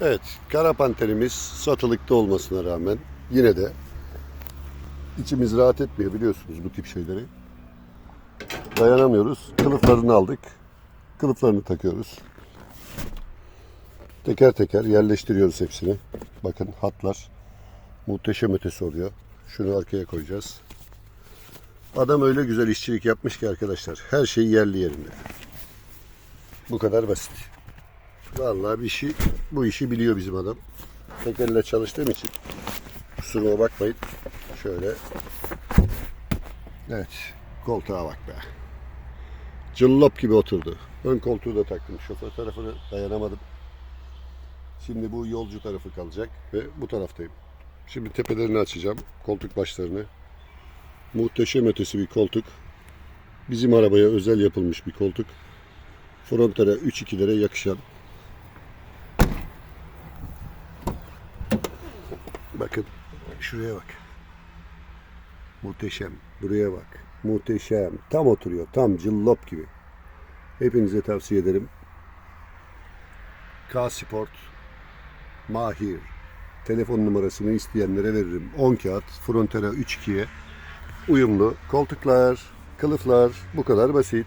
Evet, kara panterimiz satılıkta olmasına rağmen yine de içimiz rahat etmiyor biliyorsunuz bu tip şeyleri. Dayanamıyoruz. Kılıflarını aldık. Kılıflarını takıyoruz. Teker teker yerleştiriyoruz hepsini. Bakın hatlar muhteşem ötesi oluyor. Şunu arkaya koyacağız. Adam öyle güzel işçilik yapmış ki arkadaşlar. Her şey yerli yerinde. Bu kadar basit. Vallahi bir işi, bu işi biliyor bizim adam. Tek elle çalıştığım için kusuruma bakmayın. Şöyle. Evet. Koltuğa bak be. Cıllop gibi oturdu. Ön koltuğu da taktım. Şoför tarafını dayanamadım. Şimdi bu yolcu tarafı kalacak ve bu taraftayım. Şimdi tepelerini açacağım. Koltuk başlarını. Muhteşem ötesi bir koltuk. Bizim arabaya özel yapılmış bir koltuk. Frontera 3.2'lere yakışan Bakın şuraya bak. Muhteşem. Buraya bak. Muhteşem. Tam oturuyor. Tam cillop gibi. Hepinize tavsiye ederim. K Sport Mahir telefon numarasını isteyenlere veririm. 10 kağıt Frontera 3.2'ye uyumlu koltuklar, kılıflar bu kadar basit.